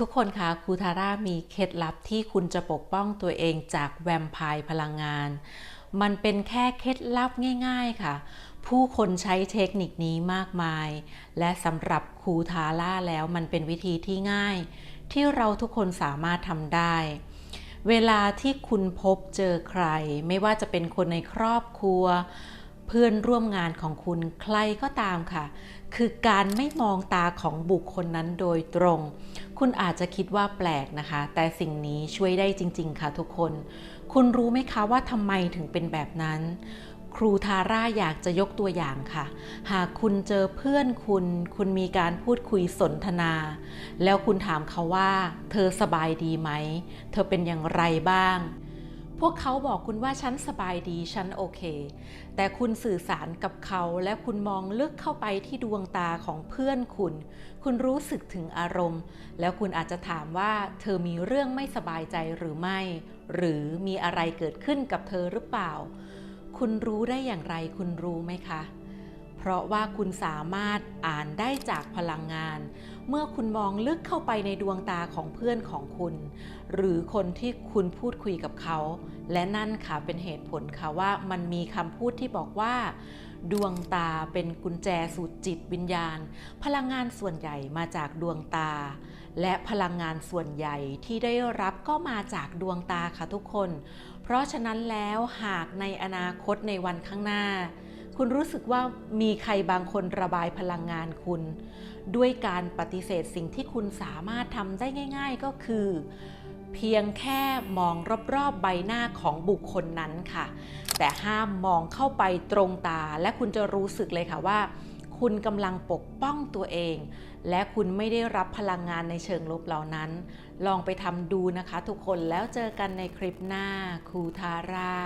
ทุกคนคะครูทาร่ามีเคล็ดลับที่คุณจะปกป้องตัวเองจากแวมไพร์พลังงาน มันเป็นแค่เคล็ดลับง่าย ๆค่ะ ผู้คนใช้เทคนิคนี้มากมาย และสำหรับครูทาร่าแล้วมันเป็นวิธีที่ง่าย ที่เราทุกคนสามารถทำได้ เวลาที่คุณพบเจอใคร ไม่ว่าจะเป็นคนในครอบครัว เพื่อนร่วมงานของคุณใครก็ตามค่ะ คือการไม่มองตาของบุคคลนั้นโดยตรง คุณอาจจะคิดว่าแปลกนะคะ แต่สิ่งนี้ช่วยได้จริง ๆ ค่ะทุกคน คุณรู้ไหมคะว่าทำไมถึงเป็นแบบนั้น ครูทาร่าอยากจะยกตัวอย่างค่ะ หากคุณเจอเพื่อนคุณ คุณมีการพูดคุยสนทนา แล้วคุณถามเขาว่า เธอสบายดีไหม เธอเป็นอย่างไรบ้าง พวกเขาบอกคุณว่าฉันสบายดีฉันโอเค แต่คุณสื่อสารกับเขาและคุณมองลึกเข้าไปที่ดวงตาของเพื่อนคุณ คุณรู้สึกถึงอารมณ์ แล้วคุณอาจจะถามว่าเธอมีเรื่องไม่สบายใจหรือไม่ หรือมีอะไรเกิดขึ้นกับเธอหรือเปล่า คุณรู้ได้อย่างไรคุณรู้ไหมคะ เพราะว่าคุณสามารถอ่านได้จากพลังงาน เมื่อคุณมองลึกเข้าไปในดวงตาของเพื่อนของคุณ หรือคนที่คุณพูดคุยกับเขา และนั่นค่ะเป็นเหตุผลค่ะว่ามันมีคำพูดที่บอกว่า ดวงตาเป็นกุญแจสู่จิตวิญญาณ พลังงานส่วนใหญ่มาจากดวงตา และพลังงานส่วนใหญ่ที่ได้รับก็มาจากดวงตาค่ะทุกคน เพราะฉะนั้นแล้วหากในอนาคตในวันข้างหน้า คุณรู้สึกว่ามีใครบางคนระบายพลังงานคุณ ด้วยการปฏิเสธสิ่งที่คุณสามารถทำได้ง่าย ๆ ก็คือ เพียงแค่มองรอบๆใบหน้าของบุคคลนั้นค่ะ แต่ห้ามมองเข้าไปตรงตา และคุณจะรู้สึกเลยค่ะว่า คุณกำลังปกป้องตัวเอง และคุณไม่ได้รับพลังงานในเชิงลบเหล่านั้น ลองไปทำดูนะคะทุกคนแล้วเจอกันในคลิปหน้าครูทาร่า